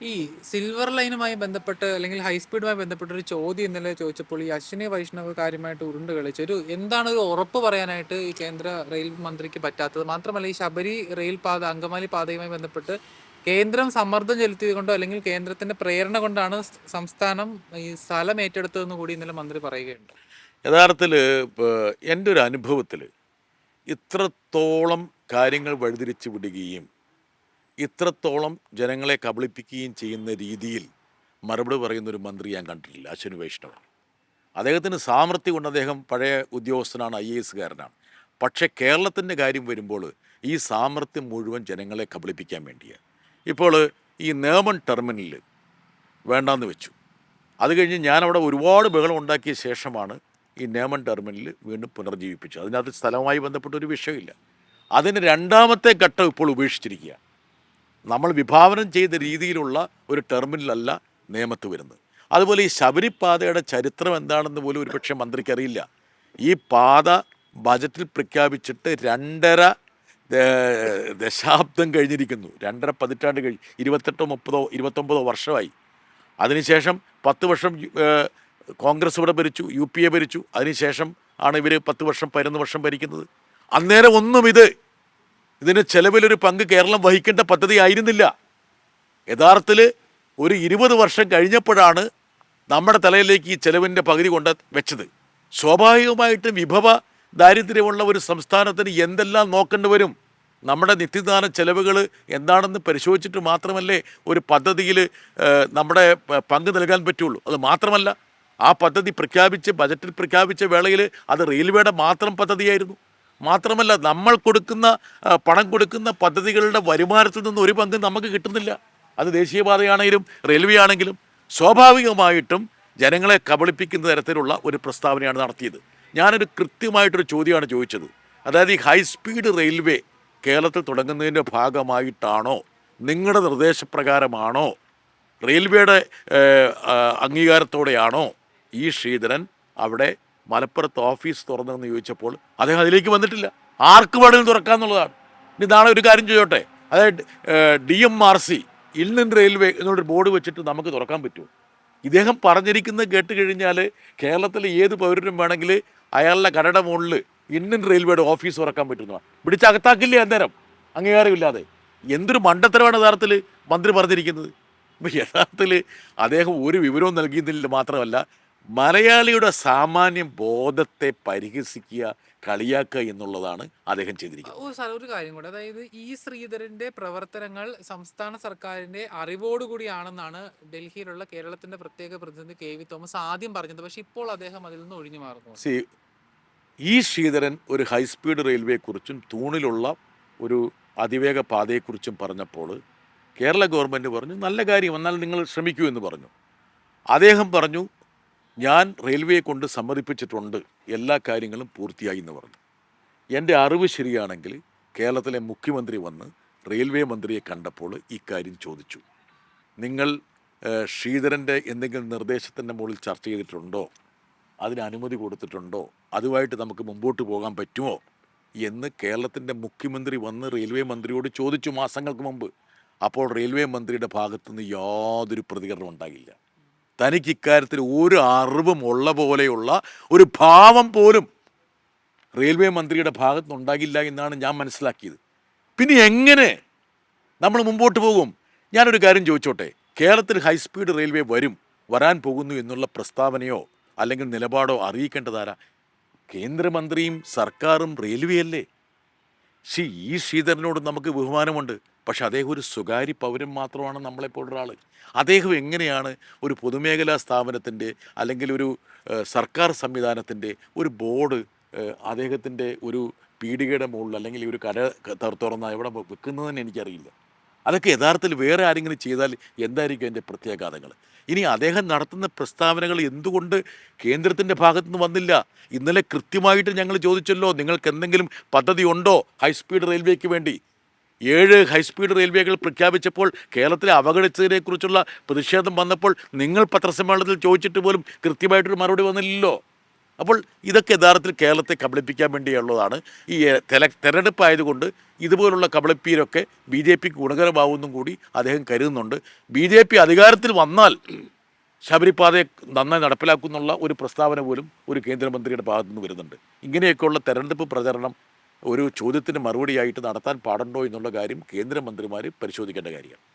ഈ സിൽവർ ലൈനുമായി ബന്ധപ്പെട്ട് അല്ലെങ്കിൽ ഹൈസ്പീഡുമായി ബന്ധപ്പെട്ട ഒരു ചോദ്യം ഇന്നലെ ചോദിച്ചപ്പോൾ ഈ അശ്വിനി വൈഷ്ണവ് കാര്യമായിട്ട് ഉരുണ്ട് കളിച്ചു. ഒരു എന്താണ് ഒരു ഉറപ്പ് പറയാനായിട്ട് ഈ കേന്ദ്ര റെയിൽ മന്ത്രിക്ക് പറ്റാത്തത്? മാത്രമല്ല ഈ ശബരി റെയിൽ പാത അങ്കമാലി പാതയുമായി ബന്ധപ്പെട്ട് കേന്ദ്രം സമ്മർദ്ദം ചെലുത്തിയത് കൊണ്ടോ അല്ലെങ്കിൽ കേന്ദ്രത്തിന്റെ പ്രേരണ കൊണ്ടാണ് സംസ്ഥാനം ഈ സ്ഥലം ഏറ്റെടുത്തതെന്ന് കൂടി ഇന്നലെ മന്ത്രി പറയുകയുണ്ട്. യഥാർത്ഥത്തിൽ എന്റെ ഒരു അനുഭവത്തിൽ ഇത്രത്തോളം കാര്യങ്ങൾ വഴിതിരിച്ചു വിടുകയും ഇത്രത്തോളം ജനങ്ങളെ കബളിപ്പിക്കുകയും ചെയ്യുന്ന രീതിയിൽ മറുപടി പറയുന്ന ഒരു മന്ത്രി ഞാൻ കണ്ടിട്ടില്ല അശ്വിനി വൈഷ്ണവ് അദ്ദേഹത്തിന് സാമർത്ഥ്യം കൊണ്ട് അദ്ദേഹം പഴയ ഉദ്യോഗസ്ഥനാണ് ഐ എ എസ്കാരനാണ് പക്ഷേ കേരളത്തിന്റെ കാര്യം വരുമ്പോൾ ഈ സാമർത്ഥ്യം മുഴുവൻ ജനങ്ങളെ കബളിപ്പിക്കാൻ വേണ്ടിയാണ്. ഇപ്പോൾ ഈ നേമൻ ടെർമിനൽ വേണ്ടാന്ന് വെച്ചു. അത് കഴിഞ്ഞ് ഞാനവിടെ ഒരുപാട് ബഹളം ഉണ്ടാക്കിയ ശേഷമാണ് ഈ നേമൻ ടെർമിനൽ വീണ്ടും പുനർജീവിപ്പിച്ചത്. അതിനകത്ത് സ്ഥലവുമായി ബന്ധപ്പെട്ട ഒരു വിഷയമില്ല. അതിന് രണ്ടാമത്തെ ഘട്ടം ഇപ്പോൾ ഉപേക്ഷിച്ചിരിക്കുക നമ്മൾ വിഭാവനം ചെയ്ത രീതിയിലുള്ള ഒരു ടെർമിനലല്ല നിയമത്ത് വരുന്നത്. അതുപോലെ ഈ ശബരിപാതയുടെ ചരിത്രം എന്താണെന്ന് പോലും ഒരുപക്ഷെ മന്ത്രിക്ക് അറിയില്ല ഈ പാത ബജറ്റിൽ പ്രഖ്യാപിച്ചിട്ട് രണ്ടര ദശാബ്ദം കഴിഞ്ഞിരിക്കുന്നു. രണ്ടര പതിറ്റാണ്ട് കഴിഞ്ഞ് ഇരുപത്തെട്ടോ മുപ്പതോ ഇരുപത്തൊമ്പതോ വർഷമായി. അതിനുശേഷം പത്ത് വർഷം കോൺഗ്രസ് ഇവിടെ ഭരിച്ചു യു പി എ ഭരിച്ചു. അതിനുശേഷം ആണ് ഇവർ പത്ത് വർഷം പതിനൊന്ന് വർഷം ഭരിക്കുന്നത്. അന്നേരം ഒന്നും ഇത് ഇതിന് ചെലവിലൊരു പങ്ക് കേരളം വഹിക്കേണ്ട പദ്ധതി ആയിരുന്നില്ല യഥാർത്ഥത്തിൽ ഒരു ഇരുപത് വർഷം കഴിഞ്ഞപ്പോഴാണ് നമ്മുടെ തലയിലേക്ക് ഈ ചെലവിന്റെ പകുതി കൊണ്ട് വെച്ചത്. സ്വാഭാവികമായിട്ടും വിഭവ ദാരിദ്ര്യമുള്ള ഒരു സംസ്ഥാനത്തിന് എന്തെല്ലാം നോക്കേണ്ടി വരും? നമ്മുടെ നിത്യദാന ചെലവുകൾ എന്താണെന്ന് പരിശോധിച്ചിട്ട് മാത്രമല്ലേ ഒരു പദ്ധതിയിൽ നമ്മുടെ പങ്ക് നൽകാൻ പറ്റുള്ളൂ. അത് മാത്രമല്ല ആ പദ്ധതി പ്രഖ്യാപിച്ച് ബജറ്റിൽ പ്രഖ്യാപിച്ച വേളയിൽ അത് റെയിൽവേയുടെ മാത്രം പദ്ധതിയായിരുന്നു. മാത്രമല്ല നമ്മൾ കൊടുക്കുന്ന പണം കൊടുക്കുന്ന പദ്ധതികളുടെ വരുമാനത്തിൽ നിന്ന് ഒരു പങ്ക് നമുക്ക് കിട്ടുന്നില്ല. അത് ദേശീയപാതയാണെങ്കിലും റെയിൽവേ ആണെങ്കിലും സ്വാഭാവികമായിട്ടും ജനങ്ങളെ കബളിപ്പിക്കുന്ന തരത്തിലുള്ള ഒരു പ്രസ്താവനയാണ് നടത്തിയത്. ഞാനൊരു കൃത്യമായിട്ടൊരു ചോദ്യമാണ് ചോദിച്ചത്. അതായത് ഈ ഹൈസ്പീഡ് റെയിൽവേ കേരളത്തിൽ തുടങ്ങുന്നതിന്റെ ഭാഗമായിട്ടാണോ? നിങ്ങളുടെ നിർദ്ദേശപ്രകാരമാണോ? റെയിൽവേയുടെ അംഗീകാരത്തോടെയാണോ ഈ ശ്രീധരൻ അവിടെ മലപ്പുറത്ത് ഓഫീസ് തുറന്നതെന്ന് ചോദിച്ചപ്പോൾ അദ്ദേഹം അതിലേക്ക് വന്നിട്ടില്ല. ആർക്ക് വേണമെങ്കിലും തുറക്കാന്നുള്ളതാണ് ഇനി നാളെ ഒരു കാര്യം ചെയ്യോട്ടെ? അതായത് D M R C Indian Railway എന്നുള്ളൊരു ബോർഡ് വെച്ചിട്ട് നമുക്ക് തുറക്കാൻ പറ്റുമോ ഇദ്ദേഹം പറഞ്ഞിരിക്കുന്നത് കേട്ട് കഴിഞ്ഞാൽ കേരളത്തിലെ ഏത് പൗരനും വേണമെങ്കിൽ അയാളുടെ കടയുടെ മുകളിൽ ഇന്ത്യൻ റെയിൽവേയുടെ ഓഫീസ് തുറക്കാൻ പറ്റുന്നതാണ്. പിടിച്ചകത്താക്കില്ലേ അന്നേരം? അംഗീകാരമില്ലാതെ. എന്തൊരു മണ്ടത്തരമാണ് യഥാർത്ഥത്തിൽ മന്ത്രി പറഞ്ഞിരിക്കുന്നത്? യഥാർത്ഥത്തിൽ അദ്ദേഹം ഒരു വിവരവും നൽകിയതിൽ മാത്രമല്ല മലയാളിയുടെ സാമാന്യ ബോധത്തെ പരിഹസിക്കുക കളിയാക്കുക എന്നുള്ളതാണ് അദ്ദേഹം ചെയ്തിരിക്കുന്നത്. ഓ സാർ ഒരു കാര്യം കൂടെ. അതായത് ഈ ശ്രീധരന്റെ പ്രവർത്തനങ്ങൾ സംസ്ഥാന സർക്കാരിന്റെ അറിവോടുകൂടിയാണെന്നാണ് ഡൽഹിയിലുള്ള കേരളത്തിന്റെ പ്രത്യേക പ്രതിനിധി കെ വി തോമസ് ആദ്യം പറഞ്ഞത്. പക്ഷെ ഇപ്പോൾ അദ്ദേഹം അതിൽ നിന്ന് ഒഴിഞ്ഞു മാറുന്നു. സി ഈ ശ്രീധരൻ ഒരു ഹൈസ്പീഡ് റെയിൽവേക്കുറിച്ചും തൂണിലുള്ള ഒരു അതിവേഗ പാതയെക്കുറിച്ചും പറഞ്ഞപ്പോൾ കേരള ഗവൺമെന്റ് പറഞ്ഞു നല്ല കാര്യം എന്നാൽ നിങ്ങൾ ശ്രമിക്കൂ എന്ന് പറഞ്ഞു. അദ്ദേഹം പറഞ്ഞു ഞാൻ റെയിൽവേയെ കൊണ്ട് സമ്മതിപ്പിച്ചിട്ടുണ്ട് എല്ലാ കാര്യങ്ങളും പൂർത്തിയായി എന്ന് പറഞ്ഞു. എന്റെ അറിവ് ശരിയാണെങ്കിൽ കേരളത്തിലെ മുഖ്യമന്ത്രി വന്ന് റെയിൽവേ മന്ത്രിയെ കണ്ടപ്പോൾ ഇക്കാര്യം ചോദിച്ചു. നിങ്ങൾ ശ്രീധരന്റെ എന്തെങ്കിലും നിർദ്ദേശത്തിന്റെ മുകളിൽ ചർച്ച ചെയ്തിട്ടുണ്ടോ? അതിന് അനുമതി കൊടുത്തിട്ടുണ്ടോ? അതുമായിട്ട് നമുക്ക് മുമ്പോട്ട് പോകാൻ പറ്റുമോ? എന്ന് കേരളത്തിന്റെ മുഖ്യമന്ത്രി വന്ന് റെയിൽവേ മന്ത്രിയോട് ചോദിച്ചു മാസങ്ങൾക്ക് മുമ്പ്. അപ്പോൾ റെയിൽവേ മന്ത്രിയുടെ ഭാഗത്തുനിന്ന് യാതൊരു പ്രതികരണം ഉണ്ടാകില്ല തനിക്ക് ഇക്കാര്യത്തിൽ ഒരു അറിവും ഉള്ള പോലെയുള്ള ഒരു ഭാവം പോലും റെയിൽവേ മന്ത്രിയുടെ ഭാഗത്തുനിന്ന് ഉണ്ടാകില്ല എന്നാണ് ഞാൻ മനസ്സിലാക്കിയത്. പിന്നെ എങ്ങനെ നമ്മൾ മുമ്പോട്ട് പോകും? ഞാനൊരു കാര്യം ചോദിച്ചോട്ടെ. കേരളത്തിൽ ഹൈസ്പീഡ് റെയിൽവേ വരും വരാൻ പോകുന്നു എന്നുള്ള പ്രസ്താവനയോ അല്ലെങ്കിൽ നിലപാടോ അറിയിക്കേണ്ടതാരാ? കേന്ദ്രമന്ത്രിയും സർക്കാരും റെയിൽവേ അല്ലേ ശ്രീ ഈ ശ്രീധരനോട് നമുക്ക് ബഹുമാനമുണ്ട്. പക്ഷെ അദ്ദേഹം ഒരു സ്വകാര്യ പൗരൻ മാത്രമാണ് നമ്മളെപ്പോലുള്ള ആൾ അദ്ദേഹം എങ്ങനെയാണ് ഒരു പൊതുമേഖലാ സ്ഥാപനത്തിന്റെ അല്ലെങ്കിൽ ഒരു സർക്കാർ സംവിധാനത്തിന്റെ ഒരു ബോർഡ് അദ്ദേഹത്തിന്റെ ഒരു പീടികയുടെ മുകളിൽ അല്ലെങ്കിൽ ഒരു കര തുറന്ന എവിടെ വെക്കുന്നതെന്ന് എനിക്കറിയില്ല. അതൊക്കെ യഥാർത്ഥത്തിൽ വേറെ ആരെങ്കിലും ചെയ്താൽ എന്തായിരിക്കും അതിന്റെ പ്രത്യാഘാതങ്ങൾ? ഇനി അദ്ദേഹം നടത്തുന്ന പ്രസ്താവനകൾ എന്തുകൊണ്ട് കേന്ദ്രത്തിന്റെ ഭാഗത്തുനിന്ന് വന്നില്ല? ഇന്നലെ കൃത്യമായിട്ട് ഞങ്ങൾ ചോദിച്ചല്ലോ നിങ്ങൾക്ക് എന്തെങ്കിലും പദ്ധതി ഉണ്ടോ? ഹൈസ്പീഡ് റെയിൽവേക്ക് വേണ്ടി. ഏഴ് ഹൈസ്പീഡ് റെയിൽവേകൾ പ്രഖ്യാപിച്ചപ്പോൾ കേരളത്തിലെ അവഗണിച്ചതിനെക്കുറിച്ചുള്ള പ്രതിഷേധം വന്നപ്പോൾ നിങ്ങൾ പത്രസമ്മേളനത്തിൽ ചോദിച്ചിട്ട് പോലും കൃത്യമായിട്ടൊരു മറുപടി വന്നില്ലല്ലോ. അപ്പോൾ ഇതൊക്കെ യഥാർത്ഥത്തിൽ കേരളത്തെ കബളിപ്പിക്കാൻ വേണ്ടിയുള്ളതാണ്. ഈ തെല തെരഞ്ഞെടുപ്പ് ആയതുകൊണ്ട് ഇതുപോലുള്ള കബളിപ്പീരൊക്കെ ബി ജെ പിക്ക് ഗുണകരമാവുമെന്നും കൂടി അദ്ദേഹം കരുതുന്നുണ്ട്. ബി ജെ പി അധികാരത്തിൽ വന്നാൽ ശബരിപാതയെ നന്നായി നടപ്പിലാക്കുന്നുള്ള ഒരു പ്രസ്താവന പോലും ഒരു കേന്ദ്രമന്ത്രിയുടെ ഭാഗത്തുനിന്ന് വരുന്നുണ്ട്. ഇങ്ങനെയൊക്കെയുള്ള തെരഞ്ഞെടുപ്പ് പ്രചരണം ഒരു ചോദ്യത്തിന് മറുപടിയായിട്ട് നടത്താൻ പാടുണ്ടോ എന്നുള്ള കാര്യം കേന്ദ്രമന്ത്രിമാർ പരിശോധിക്കേണ്ട കാര്യമാണ്.